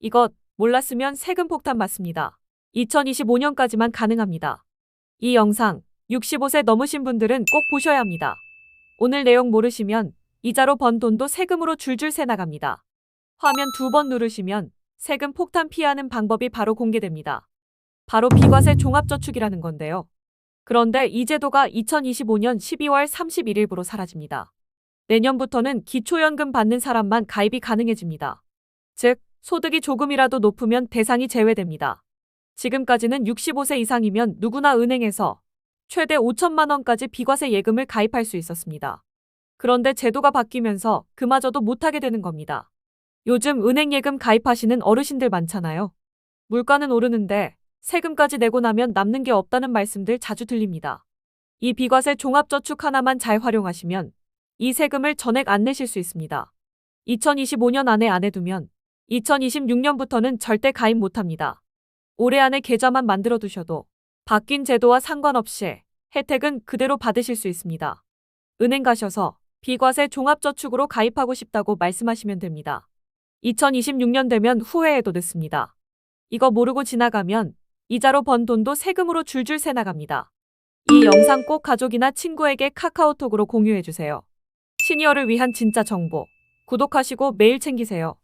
이것 몰랐으면 세금 폭탄 맞습니다. 2025년까지만 가능합니다. 이 영상 65세 넘으신 분들은 꼭 보셔야 합니다. 오늘 내용 모르시면 이자로 번 돈도 세금으로 줄줄 새 나갑니다. 화면 두 번 누르시면 세금 폭탄 피하는 방법이 바로 공개됩니다. 바로 비과세 종합저축이라는 건데요. 그런데 이 제도가 2025년 12월 31일부로 사라집니다. 내년부터는 기초연금 받는 사람만 가입이 가능해집니다. 즉, 소득이 조금이라도 높으면 대상이 제외됩니다. 지금까지는 65세 이상이면 누구나 은행에서 최대 5천만 원까지 비과세 예금을 가입할 수 있었습니다. 그런데 제도가 바뀌면서 그마저도 못하게 되는 겁니다. 요즘 은행 예금 가입하시는 어르신들 많잖아요. 물가는 오르는데 세금까지 내고 나면 남는 게 없다는 말씀들 자주 들립니다. 이 비과세 종합저축 하나만 잘 활용하시면 이 세금을 전액 안 내실 수 있습니다. 2025년 안에 안 해두면 2026년부터는 절대 가입 못합니다. 올해 안에 계좌만 만들어 두셔도 바뀐 제도와 상관없이 혜택은 그대로 받으실 수 있습니다. 은행 가셔서 비과세 종합저축으로 가입하고 싶다고 말씀하시면 됩니다. 2026년 되면 후회해도 늦습니다. 이거 모르고 지나가면 이자로 번 돈도 세금으로 줄줄 새 나갑니다. 이 영상 꼭 가족이나 친구에게 카카오톡으로 공유해주세요. 시니어를 위한 진짜 정보. 구독하시고 매일 챙기세요.